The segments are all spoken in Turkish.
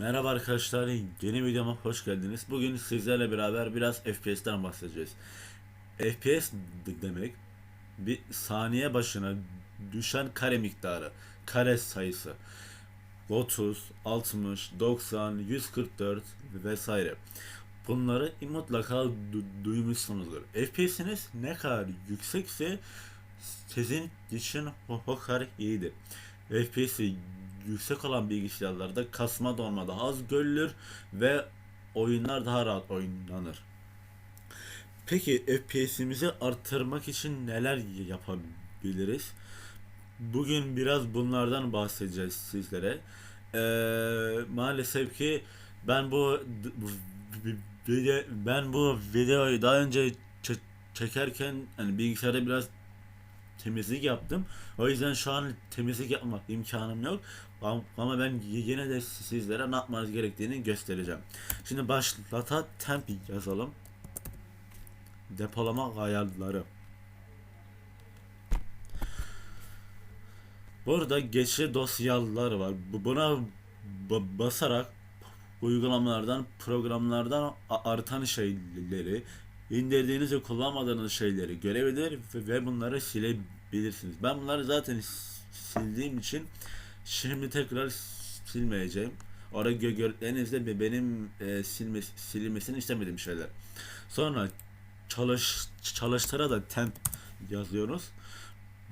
Merhaba arkadaşlar, yeni videoma hoş geldiniz. Bugün sizlerle beraber biraz FPS'ten bahsedeceğiz. FPS de- demek bir saniye başına düşen kare miktarı, kare sayısı. 30, 60, 90, 144 vesaire. Bunları mutlaka du- duymuşsunuzdur. FPS'iniz ne kadar yüksekse sizin için o kadar iyidir. FPS'i yüksek olan bilgisayarlarda kasma donma daha az görülür ve oyunlar daha rahat oynanır. Peki FPS'imizi arttırmak için neler yapabiliriz? Bugün biraz bunlardan bahsedeceğiz sizlere. Ee, maalesef ki ben bu video ben bu videoyu daha önce çe- çekerken hani bilgisayarda biraz temizlik yaptım. O yüzden şu an temizlik yapma imkanım yok. Am- Ama ben yine de sizlere ne yapmanız gerektiğini göstereceğim. Şimdi başlata temp yazalım. Depolama ayarları. Burada geçici dosyalar var. Bu- Buna ba- basarak uygulamalardan, programlardan artan şeyleri, indirdiğiniz ve kullanmadığınız şeyleri görebilir ve bunları silebilirsiniz. Ben bunları zaten sildiğim için şimdi tekrar silmeyeceğim. Orada gö- be- benim e, silme, silinmesini istemediğim şeyler. Sonra çalış çalıştıra da temp yazıyoruz.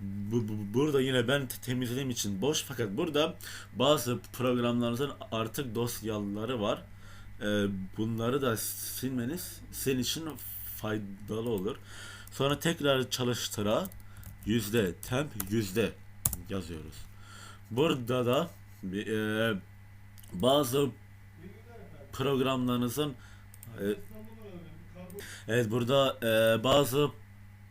Bu, bu- burada yine ben te- temizlediğim için boş fakat burada bazı programlarınızın artık dosyaları var. Ee, bunları da silmeniz senin için faydalı olur. Sonra tekrar çalıştıra yüzde temp yüzde yazıyoruz. Burada da e, bazı programlarınızın e, evet burada e, bazı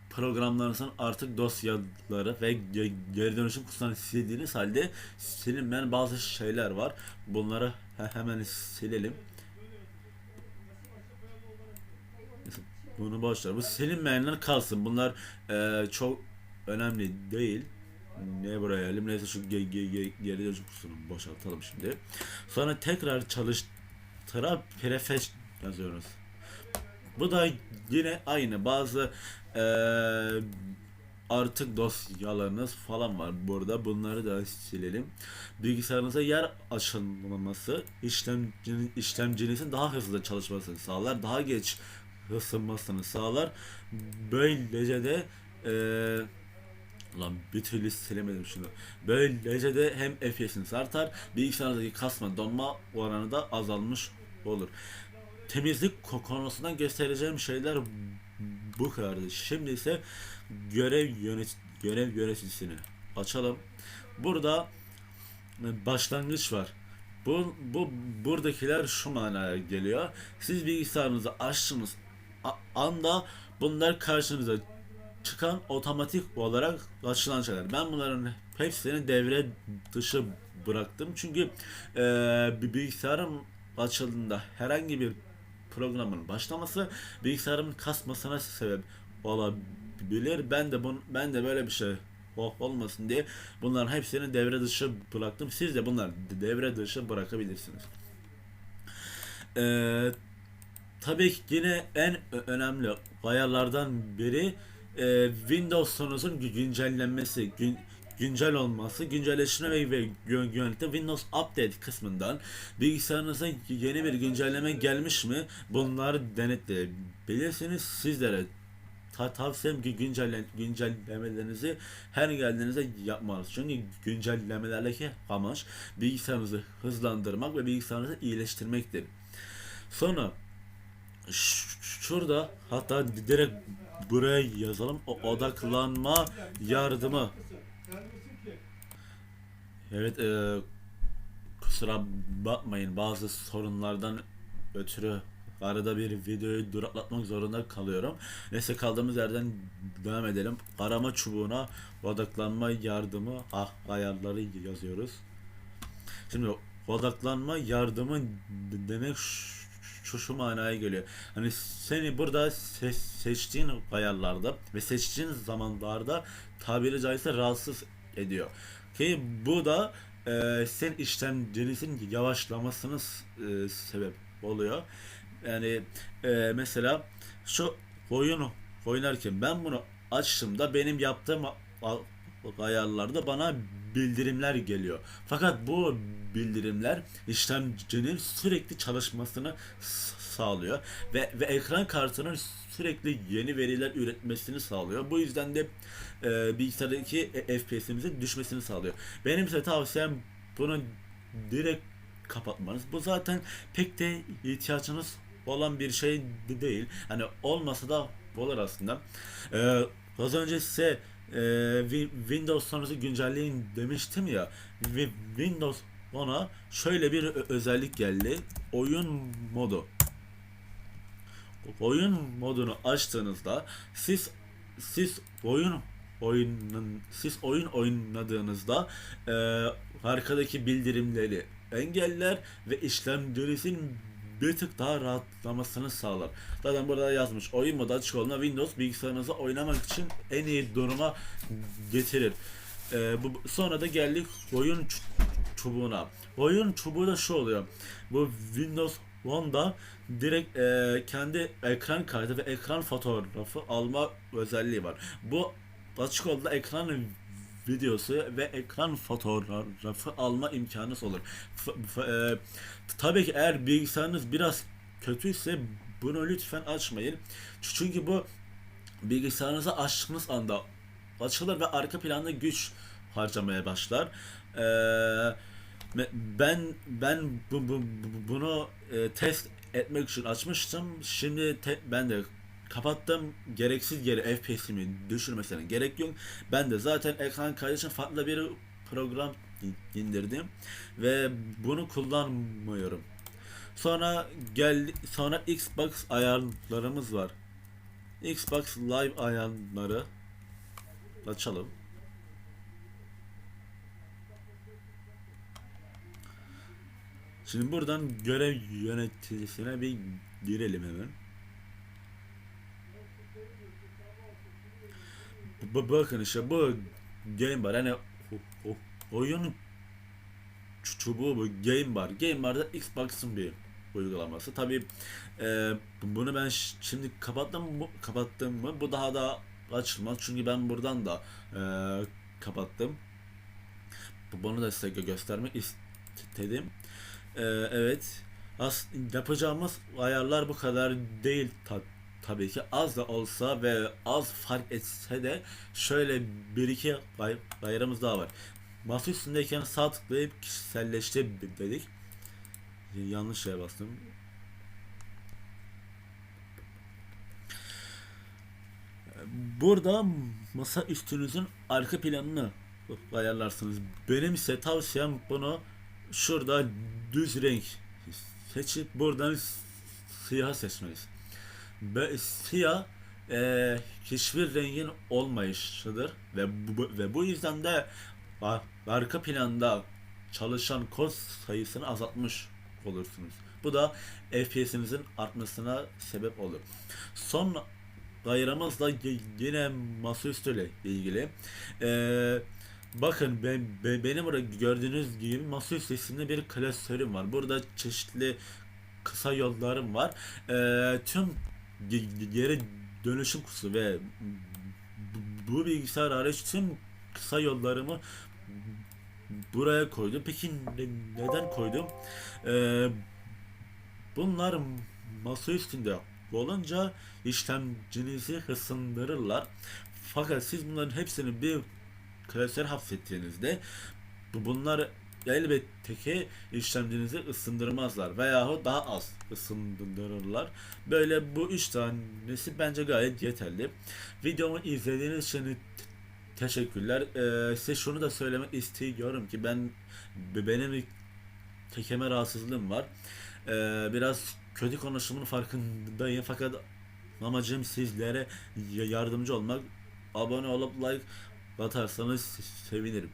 programlarınızın artık dosyaları ve ge- geri dönüşüm kutusundan sildiğiniz halde silinmeyen bazı şeyler var. Bunları he- hemen silelim. Bunu boş ver. Bu silinmeyenler kalsın. Bunlar e, çok önemli değil. Ne buraya elim neyse şu ge- ge- ge- geri dönüşüm kutusunu boşaltalım şimdi. Sonra tekrar çalıştıra prefetch yazıyoruz. Bu da yine aynı. Bazı eee, artık dosyalarınız falan var burada. Bunları da silelim. Bilgisayarınıza yer açılmaması işlemcinin, işlemcinizin daha hızlı çalışmasını sağlar. Daha geç ısınmasını sağlar. Böylece de eee Lan bir türlü silemedim şunu. Böylece de hem FPS'iniz artar, bilgisayardaki kasma donma oranı da azalmış olur. Temizlik ko- konusundan göstereceğim şeyler bu kadardı. Şimdi ise görev yönet görev yöneticisini açalım. Burada başlangıç var. Bu, bu buradakiler şu manaya geliyor. Siz bilgisayarınızı açtığınız anda bunlar karşınıza çıkan otomatik olarak açılan şeyler. Ben bunların hepsini devre dışı bıraktım. Çünkü eee bir bilgisayarım açıldığında herhangi bir programın başlaması bilgisayarımın kasmasına sebep olabilir. Ben de bun, ben de böyle bir şey o- olmasın diye bunların hepsini devre dışı bıraktım. Siz de bunları devre dışı bırakabilirsiniz. Eee tabii ki yine en önemli ayarlardan biri e, Windows'unuzun gü- güncellenmesi, gün, güncel olması, güncelleşme ve, ve yön- yönetim Windows Update kısmından bilgisayarınıza yeni bir güncelleme gelmiş mi bunları denetleyebilirsiniz. Sizlere ta tavsiyem ki güncellen güncellemelerinizi her geldiğinizde yapmanız. Çünkü güncellemelerdeki amaç bilgisayarınızı hızlandırmak ve bilgisayarınızı iyileştirmektir. Sonra şurada hatta direkt buraya yazalım. O odaklanma yardımı. Evet e, kusura bakmayın. Bazı sorunlardan ötürü arada bir videoyu duraklatmak zorunda kalıyorum. Neyse kaldığımız yerden devam edelim. Arama çubuğuna odaklanma yardımı. Ah, ayarları yazıyoruz. Şimdi odaklanma yardımı demek şu, şu manaya geliyor. Hani seni burada se- seçtiğin ayarlarda ve seçtiğin zamanlarda tabiri caizse rahatsız ediyor. Ki bu da e, sen işlemcinizin yavaşlamasına e, sebep oluyor. Yani e, mesela şu oyunu oynarken ben bunu açtığımda benim yaptığım ayarlarda bana bildirimler geliyor. Fakat bu bildirimler işlemcinin sürekli çalışmasını sağlıyor ve ve ekran kartının sürekli yeni veriler üretmesini sağlıyor. Bu yüzden de e, bilgisayardaki e- FPS'imizin düşmesini sağlıyor. Benim size tavsiyem bunu direkt kapatmanız. Bu zaten pek de ihtiyacınız olan bir şey de değil. Hani olmasa da olur aslında. Ee, az önce size e, Wi- Windows sonrası güncelleyin demiştim ya. Wi- Windows ona şöyle bir özellik geldi. Oyun modu. Oyun modunu açtığınızda siz siz oyun oyunun siz oyun oynadığınızda e, arkadaki bildirimleri engeller ve işlemcinizin bir tık daha rahatlamasını sağlar. Zaten burada yazmış oyun modu açık olduğunda Windows bilgisayarınızı oynamak için en iyi duruma getirir. E, bu, sonra da geldik oyun çubuğuna. Oyun çubuğu da şu oluyor. Bu Windows 10'da direkt e, kendi ekran kaydı ve ekran fotoğrafı alma özelliği var. Bu açık olduğunda ekran videosu ve ekran fotoğrafı alma imkanınız olur. F- f- e, tabii ki eğer bilgisayarınız biraz kötüyse bunu lütfen açmayın. Çünkü bu bilgisayarınızı açtığınız anda açılır ve arka planda güç harcamaya başlar. Ee, ben ben bu, bu- bu- bunu e, test etmek için açmıştım. Şimdi ben de kapattım. Gereksiz yere FPS'imi düşürmesine gerek yok. Ben de zaten ekran kaydı farklı bir program in- indirdim ve bunu kullanmıyorum. Sonra gel sonra Xbox ayarlarımız var. Xbox Live ayarları açalım. Şimdi buradan görev yöneticisine bir girelim hemen. Bu, bakın işte bu game bar hani o- o- oyun ç- çubuğu bu game bar. Game bar da Xbox'ın bir uygulaması. Tabii e, bunu ben şimdi kapattım mı, kapattım mı bu daha da açılmaz çünkü ben buradan da e, kapattım. Bu- Bunu da size gö- göstermek istedim. E, evet. As yapacağımız ayarlar bu kadar değil ta- tabii ki az da olsa ve az fark etse de şöyle bir iki ay- ayarımız daha var. Masa üstündeyken sağ tıklayıp kişiselleştir dedik. Yanlış şeye bastım. Burada masa üstünüzün arka planını ayarlarsınız. Benim ise tavsiyem bunu şurada düz renk seçip buradan siyah seçmeniz. Siyah e, hiçbir rengin olmayışıdır ve bu, ve bu yüzden de ar- arka planda çalışan kod sayısını azaltmış olursunuz. Bu da FPS'inizin artmasına sebep olur. Son dairemiz da yine masaüstüyle ilgili. Ee, bakın ben, ben- benim burada gördüğünüz gibi masaüstü isimli bir klasörüm var. Burada çeşitli kısa yollarım var. Ee, tüm geri dönüşüm kutusu ve bu- bilgisayar hariç tüm kısa yollarımı buraya koydum. Peki ne- neden koydum? Ee, bunlar masa üstünde olunca işlemcinizi ısındırırlar. Fakat siz bunların hepsini bir klasör hapsettiğinizde bu- bunlar elbette ki işlemcinizi ısındırmazlar veyahut daha az ısındırırlar. Böyle bu üç tanesi bence gayet yeterli. Videomu izlediğiniz için te- teşekkürler. Ee, size şunu da söylemek istiyorum ki ben benim tekeme rahatsızlığım var. Ee, biraz kötü konuştuğumun farkındayım fakat amacım sizlere yardımcı olmak. Abone olup like atarsanız sevinirim.